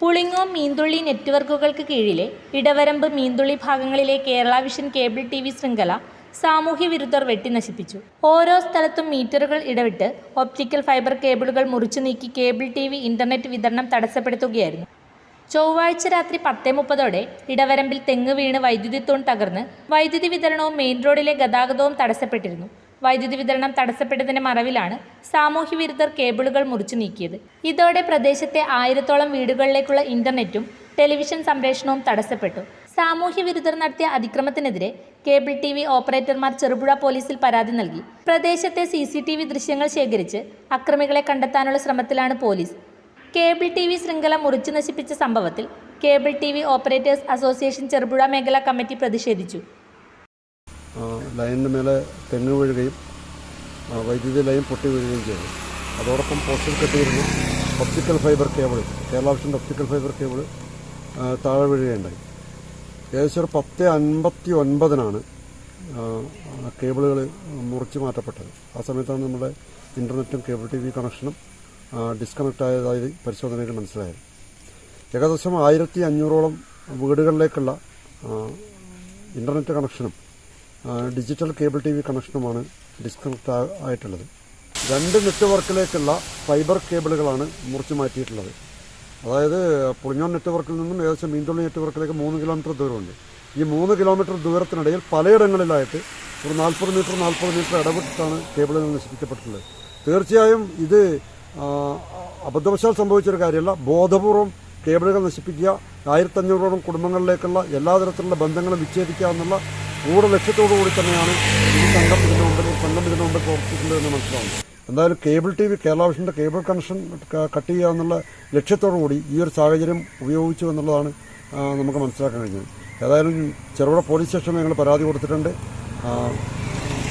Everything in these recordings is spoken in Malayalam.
പുളിങ്ങോം മീന്തുള്ളി നെറ്റ്വർക്കുകൾക്ക് കീഴിലെ ഇടവരമ്പ് മീന്തുള്ളി ഭാഗങ്ങളിലെ Kerala vision cable T V ശൃംഖല സാമൂഹ്യ വിരുദ്ധർ വെട്ടിനശിപ്പിച്ചു ഓരോ സ്ഥലത്തും മീറ്ററുകൾ ഇടവിട്ട് ഒപ്റ്റിക്കൽ ഫൈബർ കേബിളുകൾ മുറിച്ചു നീക്കി കേബിൾ ടി വി ഇന്റർനെറ്റ് വിതരണം തടസ്സപ്പെടുത്തുകയായിരുന്നു. ചൊവ്വാഴ്ച രാത്രി പത്തേ മുപ്പതോടെ ഇടവരമ്പിൽ തെങ്ങ് വീണ് വൈദ്യുതി തൂൺ തകർന്ന് വൈദ്യുതി വിതരണവും മെയിൻ റോഡിലെ ഗതാഗതവും തടസ്സപ്പെട്ടിരുന്നു. വൈദ്യുതി വിതരണം തടസ്സപ്പെട്ടതിന്റെ മറവിലാണ് സാമൂഹ്യ വിരുദ്ധർ കേബിളുകൾ മുറിച്ചു നീക്കിയത്. ഇതോടെ പ്രദേശത്തെ ആയിരത്തോളം വീടുകളിലേക്കുള്ള ഇന്റർനെറ്റും ടെലിവിഷൻ സംപ്രേഷണവും തടസ്സപ്പെട്ടു. സാമൂഹ്യ വിരുദ്ധർ നടത്തിയ അതിക്രമത്തിനെതിരെ കേബിൾ ടി വി ഓപ്പറേറ്റർമാർ ചെറുപുഴ പോലീസിൽ പരാതി നൽകി. പ്രദേശത്തെ സി സി ടി വി ദൃശ്യങ്ങൾ ശേഖരിച്ച് അക്രമികളെ കണ്ടെത്താനുള്ള ശ്രമത്തിലാണ് പോലീസ്. കേബിൾ ടി വി ശൃംഖല മുറിച്ചു നശിപ്പിച്ച സംഭവത്തിൽ cable T V operators association Cherupuzha മേഖലാ കമ്മിറ്റി പ്രതിഷേധിച്ചു. ലൈനിന് മേലെ തെങ്ങ് വീഴുകയും വൈദ്യുതി ലൈൻ പൊട്ടി വീഴുകയും ചെയ്തു. അതോടൊപ്പം പോസ്റ്റിൽ കെട്ടിയിരുന്ന ഒപ്റ്റിക്കൽ ഫൈബർ കേബിൾ കേരള വിഷന്റെ ഒപ്റ്റിക്കൽ ഫൈബർ കേബിൾ താഴെ വീഴുകയുണ്ടായി. ഏകദേശം ഒരു പത്ത് അൻപത്തി ഒൻപതിനാണ് കേബിളുകൾ മുറിച്ച് മാറ്റപ്പെട്ടത്. ആ സമയത്താണ് നമ്മുടെ ഇന്റർനെറ്റും കേബിൾ ടി വി കണക്ഷനും ഡിസ്കണക്ട് ആയതായി പരിശോധനയിൽ മനസ്സിലായത്. ഏകദേശം ആയിരത്തി അഞ്ഞൂറോളം വീടുകളിലേക്കുള്ള ഇന്റർനെറ്റ് കണക്ഷനും ഡിജിറ്റൽ കേബിൾ ടി വി കണക്ഷനുമാണ് ഡിസ്കണക്ട് ആയിട്ടുള്ളത് രണ്ട് നെറ്റ്വർക്കിലേക്കുള്ള ഫൈബർ കേബിളുകളാണ് മുറിച്ചു മാറ്റിയിട്ടുള്ളത്. അതായത് പുളിഞ്ഞോൺ നെറ്റ്വർക്കിൽ നിന്നും ഏകദേശം മീൻതുള്ളി നെറ്റ്വർക്കിലേക്ക് മൂന്ന് കിലോമീറ്റർ ദൂരമുണ്ട്. ഈ മൂന്ന് കിലോമീറ്റർ ദൂരത്തിനിടയിൽ പലയിടങ്ങളിലായിട്ട് ഒരു നാൽപ്പത് മീറ്റർ നാൽപ്പത് മീറ്റർ ഇടപെട്ടിട്ടാണ് കേബിളുകൾ നശിപ്പിക്കപ്പെട്ടിട്ടുള്ളത്. തീർച്ചയായും ഇത് അബദ്ധവശാൽ സംഭവിച്ചൊരു കാര്യമല്ല. ബോധപൂർവം കേബിളുകൾ നശിപ്പിക്കുക ആയിരത്തഞ്ഞൂറോളം കുടുംബങ്ങളിലേക്കുള്ള എല്ലാ തരത്തിലുള്ള ബന്ധങ്ങളും വിച്ഛേദിക്കുക എന്നുള്ള കൂടുതൽ ലക്ഷ്യത്തോടു കൂടി തന്നെയാണ് ഈ സംഘം ഇതിന് മുമ്പിൽ സംഘം ഇതിന് മുമ്പിൽ പ്രവർത്തിക്കുന്നതെന്ന് മനസ്സിലാവുന്നു. എന്തായാലും cable T V Kerala cable connection cut ചെയ്യുക എന്നുള്ള ലക്ഷ്യത്തോടു കൂടി ഈ ഒരു സാഹചര്യം ഉപയോഗിച്ചു എന്നുള്ളതാണ് നമുക്ക് മനസ്സിലാക്കാൻ കഴിഞ്ഞത്. ഏതായാലും ചെറുപുഴ പോലീസ് സ്റ്റേഷനിൽ ഞങ്ങൾ പരാതി കൊടുത്തിട്ടുണ്ട്.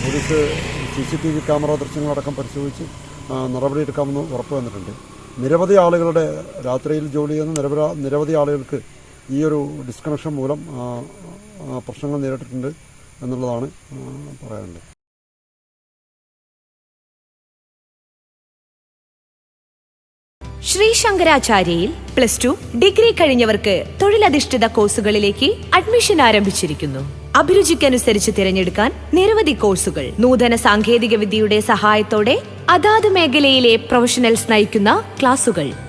Police C C T V camera ദൃശ്യങ്ങളടക്കം പരിശോധിച്ച് നടപടിയെടുക്കാമെന്ന് ഉറപ്പ് വന്നിട്ടുണ്ട്. നിരവധി ആളുകളുടെ രാത്രിയിൽ ജോലി ചെയ്യുന്ന നിരവധി ആളുകൾക്ക് ഈ ഒരു ഡിസ്കണക്ഷൻ മൂലം പ്രശ്നങ്ങൾ നേരിട്ടിട്ടുണ്ട് എന്നുള്ളതാണ് പറയാനുള്ളത്. ശ്രീ ശങ്കരാചാര്യയിൽ പ്ലസ് ഡിഗ്രി കഴിഞ്ഞവർക്ക് അഡ്മിഷൻ ആരംഭിച്ചിരിക്കുന്നു. തിരഞ്ഞെടുക്കാൻ നിരവധി കോഴ്സുകൾ. നൂതന വിദ്യയുടെ സഹായത്തോടെ പ്രൊഫഷണൽസ് നയിക്കുന്ന ക്ലാസുകൾ.